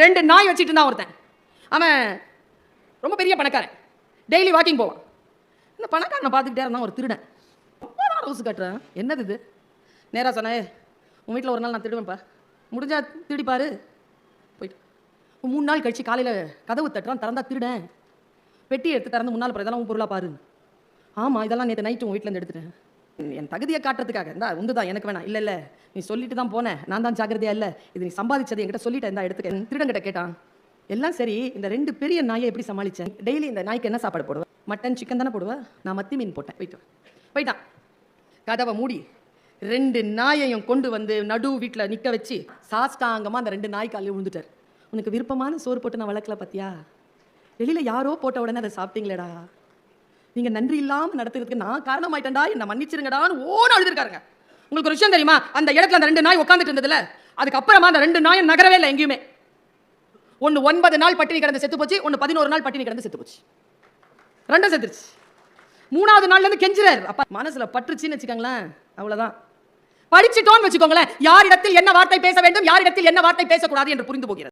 ரெண்டு நாய் வச்சுட்டு இருந்தான் ஒருத்தன். அவன் ரொம்ப பெரிய பணக்காரன். டெய்லி வாக்கிங் போவான். இந்த பணக்காரனை பார்த்துக்கிட்டே இருந்தான் ஒரு திருடன். ரொம்ப நாள் ரோஸ் கட்டுறேன் என்னது இது? நேராக சொன்னேன் உன் வீட்டில் ஒரு நாள் நான் திருடுவேன்ப்பா. முடிஞ்சா திருடிப்பாரு போயிட்டு. மூணு நாள் கழித்து காலையில் கதவு தட்டுறான் திறந்தா திருடன். பெட்டி எடுத்து திறந்து முன்னால் பிறகு இதெல்லாம் உன் பொருளாக பாரு ஆமாம் இதெல்லாம் நேற்று நைட்டு உன் வீட்டிலேருந்து எடுத்துட்டேன். என் தகுதியை காட்டுறதுக்காக. இந்தா உந்து தான் எனக்கு வேணாம். இல்லை இல்லை நீ சொல்லிட்டு தான் போனேன் நான் தான் ஜாக்கிரதையா இல்லை. இது நீ சம்பாதிச்சது என்கிட்ட சொல்லிட்டேன் இந்தா எடுத்துக்க. திருடங்கிட்ட கேட்டான். எல்லாம் சரி இந்த ரெண்டு பெரிய நாயை எப்படி சமாளிச்சேன்? டெய்லி இந்த நாய்க்கு என்ன சாப்பாடு போடுவேன் மட்டன் சிக்கன் தானே போடுவேன் நான் மத்தி மீன் போட்டேன். போயிட்டு போயிட்டான். கதவை மூடி ரெண்டு நாயையும் கொண்டு வந்து நடு வீட்டில் நிற்க வச்சு சாஸ்டாங்கமாக அந்த ரெண்டு நாய் காலையில் விழுந்துட்டார் உனக்கு விருப்பமான சோறு போட்டு நான் வளர்க்கல பார்த்தியா வெளியில் யாரோ போட்ட உடனே அதை சாப்பிட்டீங்களேடா. நீங்க நன்றி இல்லாம நடத்துறதுக்கு நான் காரணமாயிட்டேன்டா. என்ன மன்னிச்சிருங்கடான்னு ஓட அழுதுருக்காருங்க. உங்களுக்கு ஒரு விஷயம் தெரியுமா? அந்த இடத்துல அந்த ரெண்டு நாய் உட்காந்துட்டு இருந்ததுல அதுக்கப்புறமா அந்த ரெண்டு நாயும் நகரவே இல்லை எங்கேயுமே. ஒன்று ஒன்பது நாள் பட்டினி கிடந்து செத்து போச்சு ஒன்று பதினோரு நாள் பட்டினி கிடந்து செத்து போச்சு. ரெண்டும் செத்துருச்சு. மூணாவது நாள்ல இருந்து கெஞ்சுறாரு. அப்பா மனசுல பற்றுச்சுன்னு வச்சுக்கோங்களேன் அவ்வளவுதான். படிச்சுட்டோன்னு வச்சுக்கோங்களேன் யாரிடத்தில் என்ன வார்த்தை பேச வேண்டும் யாரிடத்தில் என்ன வார்த்தை பேசக்கூடாது என்று புரிந்து போகிறது.